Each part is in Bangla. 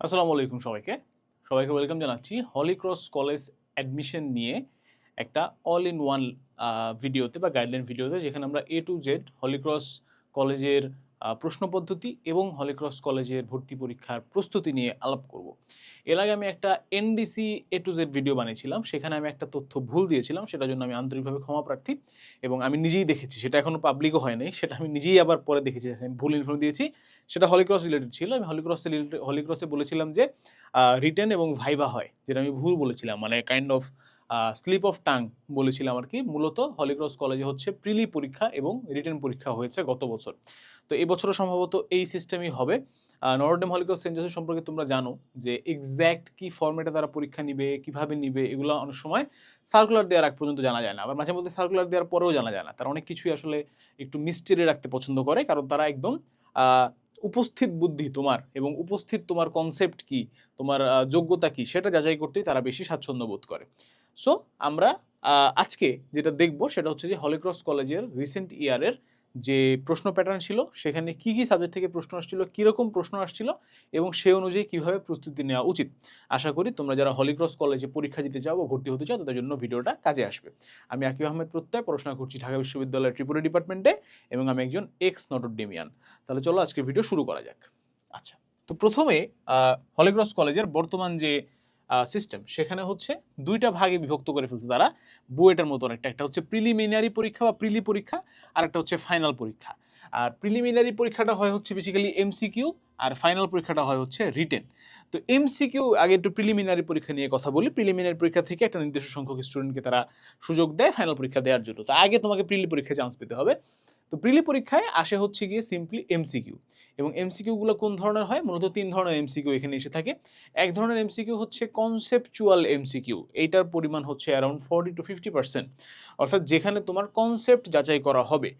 আসসালামু আলাইকুম সবাইকে। সবাইকে ওয়েলকাম জানাচ্ছি হলিক্রস কলেজ অ্যাডমিশন নিয়ে একটা অল ইন ওয়ান ভিডিওতে বা গাইডলাইন ভিডিওতে যেখানে আমরা এ টু জেড হলিক্রস কলেজের আহ, প্রশ্ন পদ্ধতি এবং হলিক্রস কলেজের ভর্তি পরীক্ষার প্রস্তুতি নিয়ে আলাপ করব। এর আগে আমি একটা NDC A to Z video বানিয়েছিলাম, সেখানে আমি একটা তথ্য ভুল দিয়েছিলাম, সেটার জন্য আমি আন্তরিকভাবে ক্ষমা প্রার্থী এবং আমি নিজেই দেখেছি, সেটা এখনও পাবলিকও হয় নাই, সেটা আমি নিজেই আবার পরে দেখেছি আমি ভুল ইনফর্ম দিয়েছি, সেটা হলিক্রস রিলেটেড ছিল, আমি হলিক্রস রিলেটেড হলিক্রসে বলেছিলাম যে রিটেন এবং ভাইভা হয়, যেটা আমি ভুল বলেছিলাম মানে kind of slip of tongue বলেছিলাম আর কি মূলত হলিক্রস কলেজে হচ্ছে প্রিলি পরীক্ষা এবং রিটেন পরীক্ষা হয়েছে গত বছর। তো এবছরও সম্ভবত এই সিস্টেমই হবে। নরডেম হলিক্রস সেন্ট জোসেফ সম্পর্কে তোমরা জানো যে এক্স্যাক্ট কি ফর্মেটে তারা পরীক্ষা নিবে, কীভাবে নিবে, এগুলো অনেক সময় সার্কুলার দেওয়ার আগ পর্যন্ত জানা যায় না। আবার মাঝে মধ্যে সার্কুলার দেওয়ার পরেও জানা যায় না। তারা অনেক কিছুই আসলে একটু মিস্টেরি রাখতে পছন্দ করে। কারণ তারা একদম উপস্থিত বুদ্ধি তোমার এবং উপস্থিত তোমার কনসেপ্ট কি, তোমার যোগ্যতা কি, সেটা যাচাই করতেই তারা বেশি স্বাচ্ছন্দ্য বোধ করে। সো আমরা আজকে যেটা দেখব সেটা হচ্ছে যে হলিক্রস কলেজের রিসেন্ট ইয়ারের যে প্রশ্ন প্যাটার্ন ছিল, সেখানে কি কি সাবজেক্ট থেকে প্রশ্ন আসছিল, কীরকম প্রশ্ন আসছিল এবং সে অনুযায়ী কীভাবে প্রস্তুতি নেওয়া উচিত। আশা করি তোমরা যারা হলিক্রস কলেজে পরীক্ষা দিতে চাও ভর্তি হতে চাও, তাদের জন্য ভিডিওটা কাজে আসবে। আমি আকিব আহমেদ প্রত্যয়, পড়াশোনা করছি ঢাকা বিশ্ববিদ্যালয়ের ত্রিপুরা ডিপার্টমেন্টে এবং আমি একজন এক্স নটরডেমিয়ান তাহলে চলো আজকে ভিডিও শুরু করা যাক। আচ্ছা তো প্রথমে হলিক্রস কলেজের বর্তমান যে সিস্টেম সেখানে হচ্ছে দুইটা ভাগে বিভক্ত করে ফেলছে তারা। বুয়েটার মতো অনেকটা, একটা হচ্ছে প্রিলিমিনারি পরীক্ষা বা প্রিলি পরীক্ষা, আর একটা হচ্ছে ফাইনাল পরীক্ষা। আর প্রিলিমিনারি পরীক্ষাটা হয় হচ্ছে বেসিক্যালি এমসিকিউ আর ফাইনাল পরীক্ষাটা হয় হচ্ছে রিটেন তো এমসিকিউ আগে একটু প্রিলিমিনারি পরীক্ষা নিয়ে কথা বলি। প্রিলিমিনারি পরীক্ষা থেকে একটা নির্দিষ্ট সংখ্যক স্টুডেন্টকে তারা সুযোগ দেয় ফাইনাল পরীক্ষা দেওয়ার জন্য। তো আগে তোমাকে প্রিলি পরীক্ষায় চান্স পেতে হবে। তো প্রিলি পরীক্ষায় আসে হচ্ছে গিয়ে সিম্পলি এমসিকিউ এবং এমসিকিউগুলো কোন ধরনের হয়? মূলত তিন ধরনের এমসিকিউ এখানে এসে থাকে। এক ধরনের এমসিকিউ হচ্ছে কনসেপচুয়াল এমসিকিউ এইটার পরিমাণ হচ্ছে around forty to fifty percent অর্থাৎ যেখানে তোমার কনসেপ্ট যাচাই করা হবে,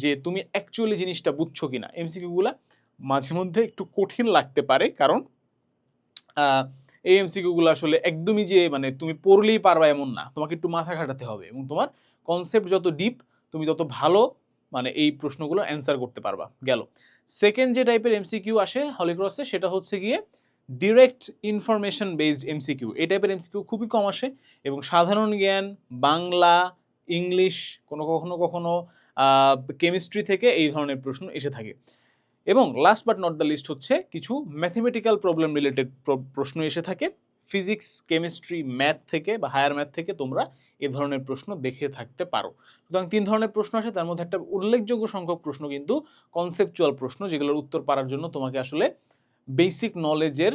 যে তুমি অ্যাকচুয়ালি জিনিসটা বুঝছ কি কিনা এমসিকিউগুলো মাঝে মধ্যে একটু কঠিন লাগতে পারে। কারণ এই এমসিকিউগুলো আসলে একদমই যে মানে তুমি পড়লেই পারবা এমন না। তোমাকে একটু মাথা খাটাতে হবে এবং তোমার কনসেপ্ট যত ডিপ তুমি তত ভালো মানে এই প্রশ্নগুলো অ্যান্সার করতে পারবা। গেল। সেকেন্ড যে টাইপের এমসিকিউ আসে হলিক্রসে সেটা হচ্ছে গিয়ে ডিরেক্ট ইনফরমেশন বেসড এমসিকিউ এই টাইপের এমসিকিউ খুবই কম আসে এবং সাধারণ জ্ঞান, বাংলা, ইংলিশ, কোনো কখনো কখনো কেমিস্ট্রি থেকে এই ধরনের প্রশ্ন এসে থাকে। এবং last but not the least হচ্ছে কিছু ম্যাথমেটিক্যাল প্রবলেম রিলেটেড প্রশ্ন এসে থাকে। ফিজিক্স কেমিস্ট্রি ম্যাথ থেকে বা হায়ার ম্যাথ থেকে তোমরা এ ধরনের প্রশ্ন দেখে থাকতে পারো। সুতরাং তিন ধরনের প্রশ্ন আসে, তার মধ্যে একটা উল্লেখযোগ্য সংখ্যক প্রশ্ন কিন্তু কনসেপচুয়াল প্রশ্ন, যেগুলোর উত্তর পারার জন্য তোমাকে আসলে বেসিক নলেজের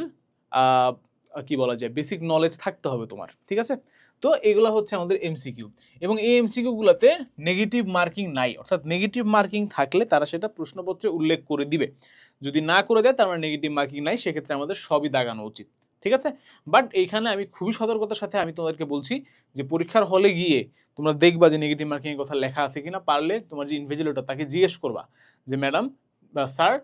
কি বলা যায়? বেসিক নলেজ থাকতে হবে তোমার, ঠিক আছে? তো এগুলো হচ্ছে আমাদের এমসিকিউ এবং এই এমসিকিউগুলোতে নেগেটিভ মার্কিং নাই, অর্থাৎ নেগেটিভ মার্কিং থাকলে তারা সেটা প্রশ্নপত্রে উল্লেখ করে দিবে। যদি না করে দেয়, তার মানে নেগেটিভ মার্কিং নাই, সেক্ষেত্রে আমাদের সবই দাগানো উচিত, ঠিক আছে? বাট এইখানে আমি খুবই সতর্কতার সাথে আমি তোমাদেরকে বলছি যে পরীক্ষার হলে গিয়ে তোমরা দেখবা যে নেগেটিভ মার্কিং এর কথা লেখা আছে কিনা, পারলে তোমার যে ইনভিজিলেটর তাকে জিজ্ঞেস করবা যে ম্যাডাম বা স্যার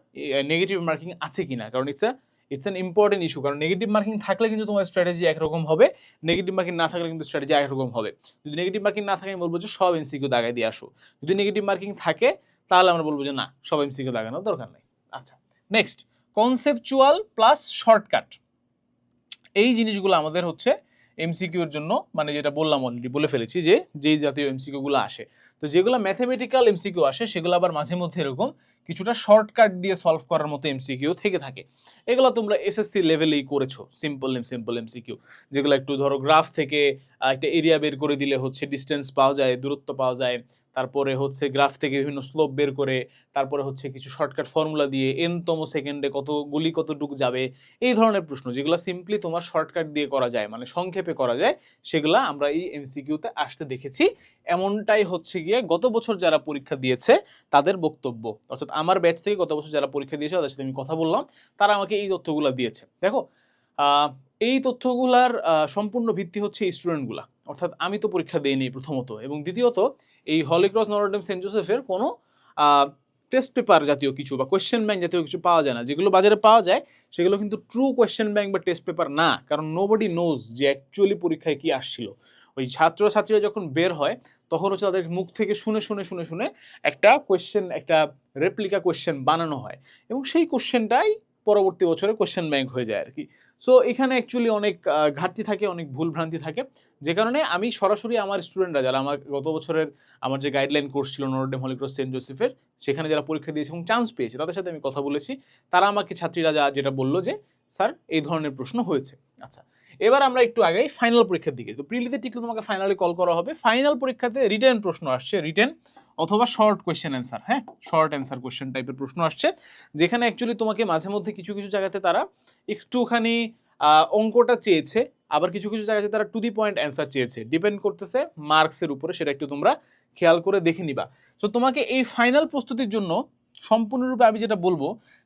নেগেটিভ মার্কিং আছে কিনা? কারণ it's it's an important issue কারণ নেগেটিভ মার্কিং থাকলে কিন্তু তোমার স্ট্র্যাটেজি একরকম হবে নেগেটিভ মার্কিং না থাকলে কিন্তু স্ট্র্যাটেজি একরকম হবে। যদি নেগেটিভ মার্কিং না থাকে, আমি বলব যে সব এমসিকিউ দাগাই দিয়ে আসো। যদি নেগেটিভ মার্কিং থাকে, তাহলে আমরা বলব যে না, সব এমসিকিউ দাগানোর দরকার নেই। আচ্ছা নেক্সট কনসেপচুয়াল প্লাস শর্টকাট এই জিনিসগুলো আমাদের হচ্ছে এমসিকিউর জন্য মানে যেটা বললাম অলরেডি বলে ফেলেছি যে যেই জাতীয় এমসিকিউগুলো আসে। তো যেগুলো ম্যাথমেটিক্যাল এমসিকিউ আসে, সেগুলো আবার মাঝে মধ্যে এরকম কিছুটা শর্টকাট দিয়ে সলভ করার মতো এমসিকিউ থেকে থাকে। এগুলো তোমরা এসএসসি লেভেলেই করেছ। সিম্পল এম সিম্পল এমসিকিউ যেগুলো একটু ধরো গ্রাফ থেকে একটা এরিয়া বের করে দিলে হচ্ছে ডিস্টেন্স পাওয়া যায়, দূরত্ব পাওয়া যায়। তারপরে হচ্ছে গ্রাফ থেকে বিভিন্ন স্লোপ বের করে, তারপরে হচ্ছে কিছু শর্টকাট ফর্মুলা দিয়ে এনতম সেকেন্ডে কত গুলি কতটুক যাবে, এই ধরনের প্রশ্ন যেগুলো সিম্পলি তোমার শর্টকাট দিয়ে করা যায় মানে সংক্ষেপে করা যায়, সেগুলা আমরা এই এমসিকিউতে আসতে দেখেছি। এমনটাই হচ্ছে গিয়ে গত বছর যারা পরীক্ষা দিয়েছে, তাদের বক্তব্য। অর্থাৎ আমার ব্যাচ থেকে গত বছর যারা পরীক্ষা দিয়েছে, তাদের সাথে আমি কথা বললাম, তারা আমাকে এই তথ্যগুলো দিয়েছে। দেখো এই তথ্যগুলার সম্পূর্ণ ভিত্তি হচ্ছে স্টুডেন্টগুলা অর্থাৎ আমি তো পরীক্ষা দিইনি প্রথমত। এবং দ্বিতীয়ত, এই হলিক্রস নরডেম সেন্ট জোসেফের কোনো টেস্ট পেপার জাতীয় কিছু বা কোয়েশ্চেন ব্যাংক জাতীয় কিছু পাওয়া যায় না। যেগুলো বাজারে পাওয়া যায়, সেগুলো কিন্তু ট্রু কোয়েশ্চেন ব্যাংক বা টেস্ট পেপার না। কারণ নোবডি নোজ যে অ্যাকচুয়ালি পরীক্ষায় কি আসছিল। ওই ছাত্রছাত্রীরা যখন বের হয়, তখন হচ্ছে তাদের মুখ থেকে শুনে শুনে শুনে শুনে একটা কোয়েশ্চেন, একটা রেপ্লিকা কোয়েশ্চেন বানানো হয়। এবং সেই কোশ্চেনটাই পরবর্তী বছরে কোশ্চেন ব্যাংক হয়ে যায় আর কি সো এখানে অ্যাকচুয়ালি অনেক ঘাটতি থাকে, অনেক ভুল ভ্রান্তি থাকে। যে কারণে আমি সরাসরি আমার স্টুডেন্টরা যারা আমার গত বছরের আমার যে গাইডলাইন কোর্স ছিল Notre Dame Holy Cross Saint জোসেফের সেখানে যারা পরীক্ষা দিয়েছে এবং চান্স পেয়েছে, তাদের সাথে আমি কথা বলেছি। তারা আমাকে ছাত্রীরা যা, যেটা বলল যে, স্যার, এই ধরনের প্রশ্ন হয়েছে। আচ্ছা এবার আমরা একটু আগে ফাইনাল পরীক্ষার দিকে তো প্রিলিতে টিকলে তোমাকে ফাইনালি কল করা হবে। ফাইনাল পরীক্ষাতে রিটেন প্রশ্ন আসছে রিটেন অথবা শর্ট কোয়েশ্চেন অ্যান্সার হ্যাঁ? শর্ট অ্যান্সার কোয়েশ্চেন টাইপের প্রশ্ন আসছে, যেখানে অ্যাকচুয়ালি তোমাকে মাঝে মধ্যে কিছু কিছু জায়গাতে তারা একটুখানি অঙ্কটা চেয়েছে, আবার কিছু কিছু জায়গাতে তারা টু দি পয়েন্ট অ্যান্সার চেয়েছে। ডিপেন্ড করতেছে মার্কসের উপরে, সেটা একটু তোমরা খেয়াল করে দেখে নিবা। তো তোমাকে এই ফাইনাল প্রস্তুতির জন্য সম্পূর্ণরূপে আমি যেটা বলব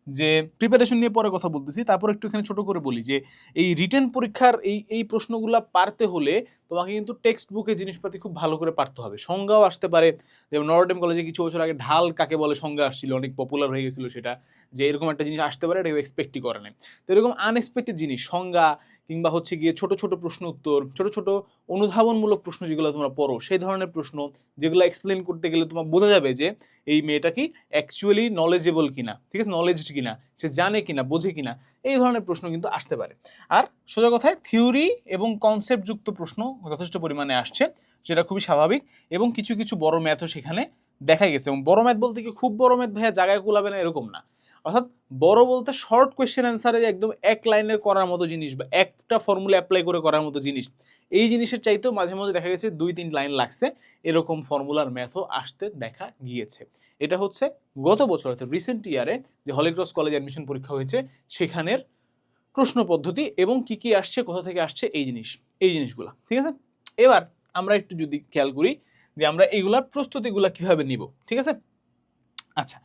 যে প্রিপারেশন নিয়ে পরে কথা বলতেছি। তারপর একটু এখানে ছোট করে বলি যে, এই রিটেন পরীক্ষার এই এই প্রশ্নগুলো পারতে হলে তোমাকে কিন্তু টেক্সট বুকে জিনিসপাতি খুব ভালো করে পারতে হবে। সংজ্ঞাও আসতে পারে। যেমন নরডেম কলেজে কিছু বছর আগে ঢাল কাকে বলে সংজ্ঞা আসছিল, অনেক পপুলার হয়ে গেছিল সেটা। যে এরকম একটা জিনিস আসতে পারে, এটা এক্সপেক্টই করে নাই। তো এরকম আনএক্সপেক্টেড জিনিস, সংজ্ঞা কিংবা হচ্ছে গিয়ে ছোট ছোট প্রশ্ন উত্তর, ছোট ছোট অনুধাবনমূলক প্রশ্ন যেগুলো তোমরা পড়ো, সেই ধরনের প্রশ্ন যেগুলো এক্সপ্লেন করতে গেলে তোমার বোঝা যাবে যে এই মেয়েটা কি অ্যাকচুয়ালি নলেজেবল কিনা, ঠিক আছে? নলেজ কিনা, সে জানে কিনা, বোঝে কিনা, এই ধরনের প্রশ্ন কিন্তু আসতে পারে। আর সোজা কথায় থিওরি এবং কনসেপ্ট যুক্ত প্রশ্ন যথেষ্ট পরিমাণে আসছে, যেটা খুবই স্বাভাবিক এবং কিছু কিছু বড় ম্যাথও সেখানে দেখা গেছে। এবং বড় ম্যাথ বলতে কি খুব বড় ম্যাথ ভাইয়া জায়গায় কুলাবে না, এরকম না। অর্থাৎ বড় বলতে শর্ট কোয়েশ্চেন অ্যান্সারে একদম এক লাইনের করার মতো জিনিস বা একটা ফর্মুলা অ্যাপ্লাই করে করার মতো জিনিস। এই জিনিসের চাইতেও মাঝে মাঝে দেখা গেছে দুই তিন লাইন লাগছে। এরকম ফর্মুলার ম্যাথও আসতে দেখা গিয়েছে। এটা হচ্ছে গত বছর অর্থাৎ রিসেন্ট ইয়ারে যে হলিক্রস কলেজ অ্যাডমিশন পরীক্ষা হয়েছে, সেখানের প্রশ্ন পদ্ধতি এবং কি কি আসছে, কোথা থেকে আসছে, এই জিনিস, এই জিনিসগুলো। ঠিক আছে? এবার আমরা একটু যদি খেয়াল করি যে আমরা এইগুলার প্রস্তুতিগুলা কীভাবে নিব। ঠিক আছে? আচ্ছা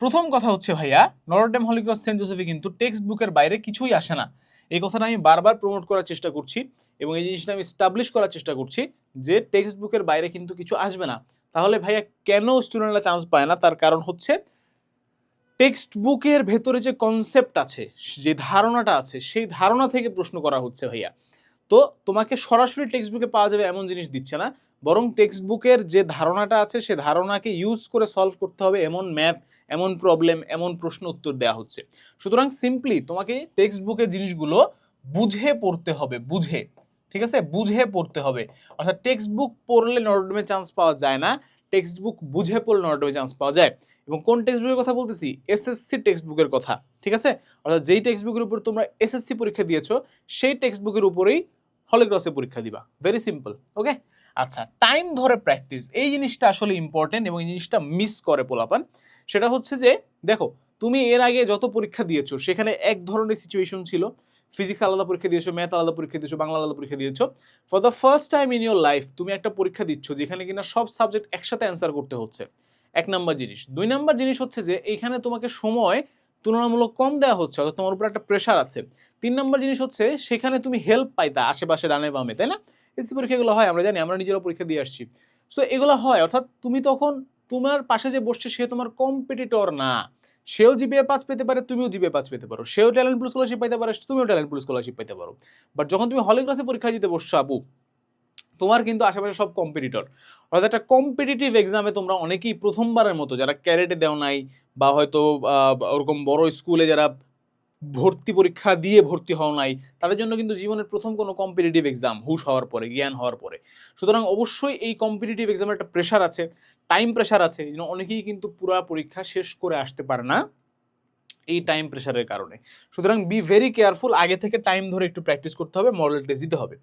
প্রথম কথা হচ্ছে, ভাইয়া নরডেম হলিক্রস সেন্ট জোসেফে কিন্তু টেক্সট বুকের বাইরে কিছুই আসে না। এই কথাটা আমি বারবার প্রমোট করার চেষ্টা করছি এবং এই জিনিসটা আমি স্টাবলিশ করার চেষ্টা করছি যে টেক্সট বুকের বাইরে কিন্তু কিছু আসবে না। তাহলে, ভাইয়া, কেন স্টুডেন্টরা চান্স পায় না? তার কারণ হচ্ছে টেক্সট বুকের ভেতরে যে কনসেপ্ট আছে, যে ধারণাটা আছে, সেই ধারণা থেকে প্রশ্ন করা হচ্ছে, ভাইয়া। তো তোমাকে সরাসরি টেক্সট বুকে পাওয়া যাবে এমন জিনিস দিচ্ছে না। বরং টেক্সট বুকের যে ধারণাটা আছে, সে ধারণাকে ইউজ করে সলভ করতে হবে, এমন ম্যাথ এমন প্রবলেম এমন প্রশ্ন উত্তর দেওয়া হচ্ছে। সুতরাং সিম্পলি তোমাকে টেক্সট বুকের জিনিসগুলো বুঝে পড়তে হবে, বুঝে। ঠিক আছে? বুঝে পড়তে হবে। অর্থাৎ টেক্সট বুক পড়লে নরডমে চান্স পাওয়া যায় না টেক্সট বুক বুঝে পড়লে নরডমে চান্স পাওয়া যায়। এবং কোন টেক্সট বুকের কথা বলতেছি? এসএসসি টেক্সট বুকের কথা। ঠিক আছে? অর্থাৎ যেই টেক্সট বুকের উপর তোমরা এসএসসি পরীক্ষা দিয়েছ, সেই টেক্সট বুকের উপরেই হলিক্রসে পরীক্ষা দিবা। ভেরি সিম্পল ওকে আচ্ছা টাইম ধরে প্র্যাকটিস এই জিনিসটা আসলে ইম্পর্টেন্ট এবং এই জিনিসটা মিস করে পোলাপান। সেটা হচ্ছে যে, দেখো, তুমি এর আগে যত পরীক্ষা দিয়েছ, সেখানে এক ধরনের সিচুয়েশন ছিল। ফিজিক্স আলাদা পরীক্ষা দিয়েছ ম্যাথ আলাদা পরীক্ষা দিয়েছ, বাংলা আলাদা পরীক্ষা দিয়েছ। For the first time in your life তুমি একটা পরীক্ষা দিচ্ছ, যেখানে কিনা সব সাবজেক্ট একসাথে অ্যান্সার করতে হচ্ছে। এক নাম্বার জিনিস। দুই নাম্বার জিনিস হচ্ছে যে এইখানে তোমাকে সময় তুলনামূলক কম দেওয়া হচ্ছে, অর্থাৎ তোমার উপর একটা প্রেশার আছে। তিন নম্বর জিনিস হচ্ছে, সেখানে তুমি হেল্প পাইতা আশেপাশে ডানে বামে, তাই না? এসি পরীক্ষাগুলো হয়, আমরা জানি, আমরা নিজেরা পরীক্ষা দিয়ে আসছি। সো এগুলো হয়, অর্থাৎ তুমি তখন তোমার পাশে যে বসছে, সে তোমার কম্পিটিটর না। সেও জিবিএ পাঁচ পেতে পারে, তুমিও জিবিএ পাঁচ পেতে পারো। সেও ট্যালেন্ট পুল স্কলারশিপ পাইতে পারে, তুমিও ট্যালেন্ট পুল স্কলারশিপ পাইতে পারো। বাট যখন তুমি হলে ক্লাসে পরীক্ষা দিতে বসছো আপু তোমার কিন্তু আশেপাশে সব কম্পিটিটর অর্থাৎ একটা কম্পিটিটিভ এক্সামে তোমরা অনেকেই প্রথমবারের মতো, যারা ক্যারেটে দেও নাই বা হয়তো ওরকম বড় স্কুলে যারা ভর্তি পরীক্ষা দিয়ে ভর্তি হও নাই, তাদের জন্য কিন্তু জীবনের প্রথম কোনো কম্পিটিটিভ এক্সাম হুশ হওয়ার পরে, জ্ঞান হওয়ার পরে। সুতরাং অবশ্যই এই কম্পিটিটিভ এক্সামের একটা প্রেশার আছে টাইম প্রেশার আছে অনেকেই কিন্তু পুরা পরীক্ষা শেষ করে আসতে পারে না। এই টাইম প্রেশারের কারণে। সুতরাং বি ভেরি কেয়ারফুল আগে থেকে টাইম ধরে একটু প্র্যাকটিস করতে হবে মডেল টেস্ট দিতে হবে।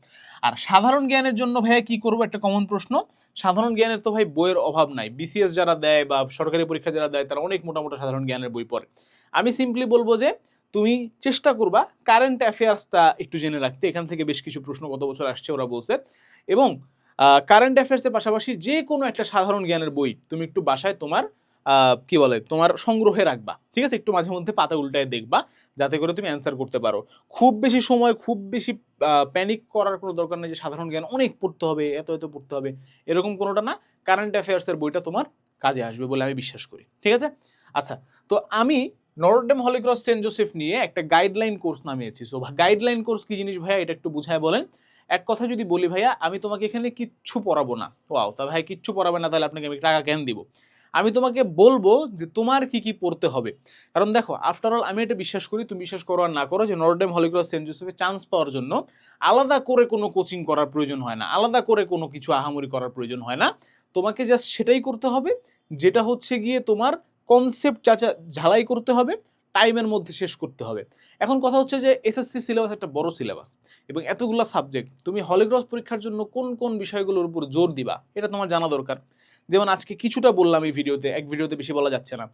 আর সাধারণ জ্ঞানের জন্য ভাইয়া কি করব? একটা কমন প্রশ্ন। সাধারণ জ্ঞানের তো ভাই বইয়ের অভাব নাই। বিসিএস যারা দেয় বা সরকারি পরীক্ষা যারা দেয়, তারা অনেক মোটামোটা সাধারণ জ্ঞানের বই পড়ে। আমি সিম্পলি বলব যে, তুমি চেষ্টা করবা কারেন্ট অ্যাফেয়ার্সটা একটু জেনে রাখতে। এখান থেকে বেশ কিছু প্রশ্ন গত বছর আসছে, ওরা বলছে। এবং কারেন্ট অ্যাফেয়ার্সের পাশাপাশি যে কোনো একটা সাধারণ জ্ঞানের বই তুমি একটু বাসায় তোমার কি বলে, তোমার সংগ্রহে রাখবা। ঠিক আছে? একটু মাঝে মধ্যে পাতা উল্টায় দেখবা, যাতে করে তুমি অ্যান্সার করতে পারো। খুব বেশি সময়, খুব বেশি প্যানিক করার কোনো দরকার নেই যে সাধারণ জ্ঞান অনেক পড়তে হবে, এত এত পড়তে হবে। এরকম কোনোটা না কারেন্ট অ্যাফেয়ার্সের বইটা তোমার কাজে আসবে বলে আমি বিশ্বাস করি। ঠিক আছে? আচ্ছা তো আমি নরডেম হলিক্রস সেন্ট জোসেফ নিয়ে একটা গাইডলাইন কোর্স নামিয়েছি। সো গাইডলাইন কোর্স কি জিনিস ভাইয়া? এটা একটু বুঝায় বলেন। এক কথা যদি বলি ভাইয়া, আমি তোমাকে এখানে কিচ্ছু পড়াবো না। ওয়াও তা ভাই কিচ্ছু পড়াবে না, তাহলে আপনাকে আমি টাকা কেন দিব? আমি তোমাকে বলব যে তোমার কি কি পড়তে হবে। কারণ দেখো আফটার অল আমি এটা বিশ্বাস করি, তুমি বিশ্বাস করো আর না করো যে Notre Dame Holy Cross Saint জোসেফে chance পাওয়ার জন্য আলাদা করে কোনো কোচিং করার প্রয়োজন হয় না, আলাদা করে কোনো কিছু আহামরি করার প্রয়োজন হয় না। তোমাকে জাস্ট সেটাই করতে হবে, যেটা হচ্ছে গিয়ে তোমার কনসেপ্ট চাচা ঝালাই করতে হবে টাইমের মধ্যে শেষ করতে হবে। এখন কথা হচ্ছে যে এসএসসি সিলেবাস একটা বড় সিলেবাস এবং এতগুলা সাবজেক্ট তুমি হলিক্রস পরীক্ষার জন্য কোন কোন বিষয়গুলোর উপর জোর দিবা, এটা তোমার জানা দরকার। যেমন আজকে কিছুটা বললাম এই ভিডিওতে, এক ভিডিওতে বেশি বলা যাচ্ছে না।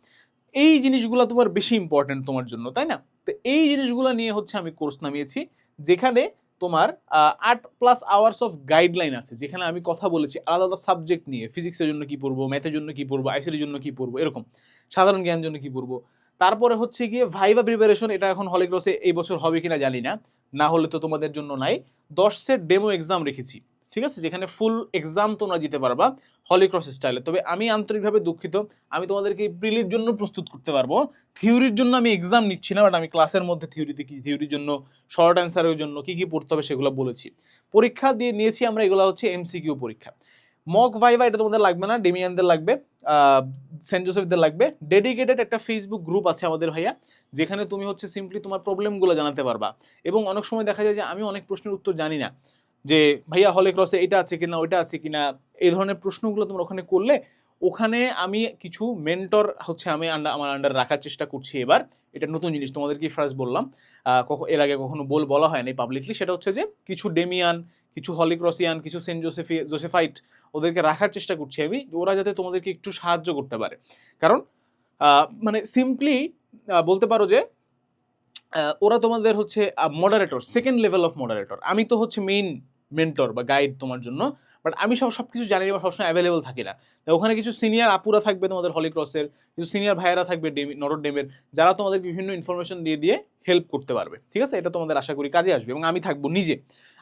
এই জিনিসগুলো তোমার বেশি ইম্পর্টেন্ট তোমার জন্য, তাই না? তো এই জিনিসগুলো নিয়ে হচ্ছে আমি কোর্স নামিয়েছি, যেখানে তোমার আট প্লাস আওয়ার্স অফ গাইডলাইন আছে, যেখানে আমি কথা বলেছি আলাদা আলাদা সাবজেক্ট নিয়ে ফিজিক্সের জন্য কি পড়ব ম্যাথের জন্য কি পড়ব আইসিটির জন্য কি পড়ব, এরকম। সাধারণ জ্ঞান জন্য কি পড়ব। তারপরে হচ্ছে গিয়ে ভাইভা প্রিপারেশন এটা এখন হলিক্রসে এই বছর হবে কিনা জানি না। না হলে তো তোমাদের জন্য নাই। দশ সেট ডেমো এক্সাম রেখেছি। ঠিক আছে? যেখানে ফুল এক্সাম তোমরা দিতে পারবা হলিক্রস স্টাইলে তবে আমি আন্তরিকভাবে দুঃখিত। আমি তোমাদেরকে প্রিলির জন্য প্রস্তুত করতে পারব। থিওরির জন্য আমি এক্সাম নিচ্ছি না বাট আমি ক্লাসের মধ্যে থিওরিতে কি থিওরির জন্য শর্ট অ্যান্সারের জন্য কি কি পড়তে হবে সেগুলো বলেছি। পরীক্ষা দিয়ে নিয়েছি আমরা, এগুলো হচ্ছে এমসিকিউ পরীক্ষা। মক ভাইভা এটা তোমাদের লাগবে না ডেমিয়ানদের লাগবে সেন্ট জোসেফদের লাগবে। ডেডিকেটেড একটা ফেসবুক গ্রুপ আছে আমাদের ভাইয়া, যেখানে তুমি হচ্ছে সিম্পলি তোমার প্রবলেমগুলো জানাতে পারবা। এবং অনেক সময় দেখা যায় যে আমি অনেক প্রশ্নের উত্তর জানি না। যে ভাইয়া হলে ক্রসে এটা আছে কিনা ওইটা আছে কিনা? এই ধরনের প্রশ্নগুলো তোমরা ওখানে করলে ওখানে আমি কিছু মেন্টর হচ্ছে আমি আন্ডার আমার আন্ডার রাখার চেষ্টা করছি এবার। এটা নতুন জিনিস তোমাদেরকে ফার্স্ট বললাম। আহ, কখ- এর আগে কখনো বল বলা হয়নি পাবলিকলি সেটা হচ্ছে যে কিছু ডেমিয়ান কিছু হলিক্রসিয়ান কিছু সেন্ট জোসেফি জোসেফাইট ওদেরকে রাখার চেষ্টা করছি আমি ওরা যাতে তোমাদেরকে একটু সাহায্য করতে পারে। কারণ মানে সিম্পলি বলতে পারো যে ওরা তোমাদের হচ্ছে moderator second level of moderator আমি তো হচ্ছে মেইন মেন্টর বা গাইড তোমার জন্য বাট আমি সব সব কিছু জানি বা সবসময় অ্যাভেলেবল থাকি না। ওখানে কিছু সিনিয়র আপুরা থাকবে তোমাদের হলিক্রসের, কিছু সিনিয়র ভাইয়েরা থাকবে ডেমি নরড ডেমের যারা তোমাদের বিভিন্ন ইনফরমেশন দিয়ে দিয়ে হেল্প করতে পারবে। ঠিক আছে? এটা তোমাদের আশা করি কাজে আসবে এবং আমি থাকব নিজে।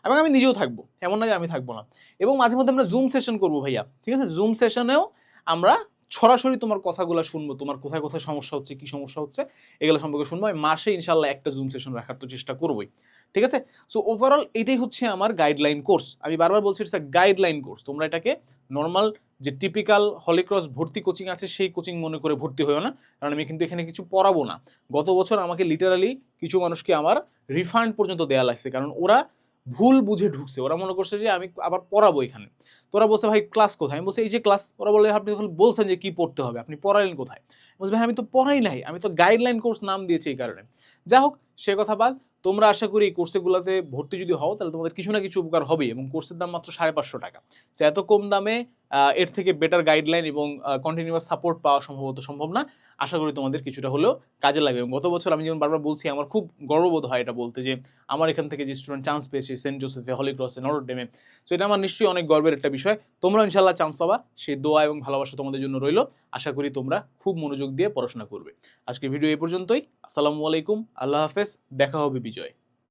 এবং আমি নিজেও থাকব। এমন না যে আমি থাকব না। এবং মাঝে মধ্যে আমরা জুম সেশন করব ভাইয়া। ঠিক আছে? জুম সেশনেও আমরা সরাসরি তোমার কথাগুলো শুনব, তোমার কোথায় কোথায় সমস্যা হচ্ছে, কি সমস্যা হচ্ছে, এগুলো সম্পর্কে শুনব আমি মাসে ইনশাল্লাহ একটা জুম সেশন রাখার তো চেষ্টা করবোই, ঠিক আছে? সো ওভারঅল এটাই হচ্ছে আমার গাইডলাইন কোর্স আমি বারবার বলছি ইটস গাইডলাইন কোর্স তোমরা এটাকে নর্মাল যে টিপিক্যাল হলিক্রস ভর্তি কোচিং আছে, সেই কোচিং মনে করে ভর্তি হয়েও না, কারণ আমি কিন্তু এখানে কিছু পড়াবো না। গত বছর আমাকে লিটারালি কিছু মানুষকে আমার রিফান্ড পর্যন্ত দেওয়া লাগছে, কারণ ওরা ভুল বুঝে ঢুকছে। ওরা মনে করছে যে, আমি আবার পড়াবো এখানে। তোরা বলছে, ভাই, ক্লাস কোথায়? আমি বলছি, এই যে ক্লাস। ওরা বলে, আপনি তখন বলছেন যে, কি পড়তে হবে? আপনি পড়াইলেন কোথায়? বলছে, ভাই, আমি তো পড়াই নাই। আমি তো গাইডলাইন কোর্স নাম দিয়েছি এই কারণে। যা হোক, সে কথা বাদ। তোমরা আশা করি এই কোর্সেগুলোতে ভর্তি যদি হও, তাহলে তোমাদের কিছু না কিছু উপকার হবে এবং কোর্সের দাম মাত্র সাড়ে পাঁচশো টাকা। তো এত কম দামে এর থেকে বেটার গাইডলাইন এবং কন্টিনিউয়াস সাপোর্ট পাওয়া সম্ভবত সম্ভব না। আশা করি তোমাদের কিছুটা হলেও কাজে লাগবে এবং গত বছর আমি যেমন বারবার বলছি, আমার খুব গর্ববোধ হয় এটা বলতে যে, আমার এখান থেকে যে স্টুডেন্ট চান্স পেয়েছে সেন্ট জোসেফে হলিক্রসে নরডেমে তো এটা আমার নিশ্চয়ই অনেক গর্বের একটা বিষয়। তোমরা ইনশাল্লাহ চান্স পাবা, সেই দোয়া এবং ভালোবাসা তোমাদের জন্য রইল। আশা করি তোমরা খুব মনোযোগ দিয়ে পড়াশোনা করবে। আজকে ভিডিও এই পর্যন্তই। আসসালামু আলাইকুম, আল্লাহ হাফেজ, দেখা হবে বিজয়। enjoy.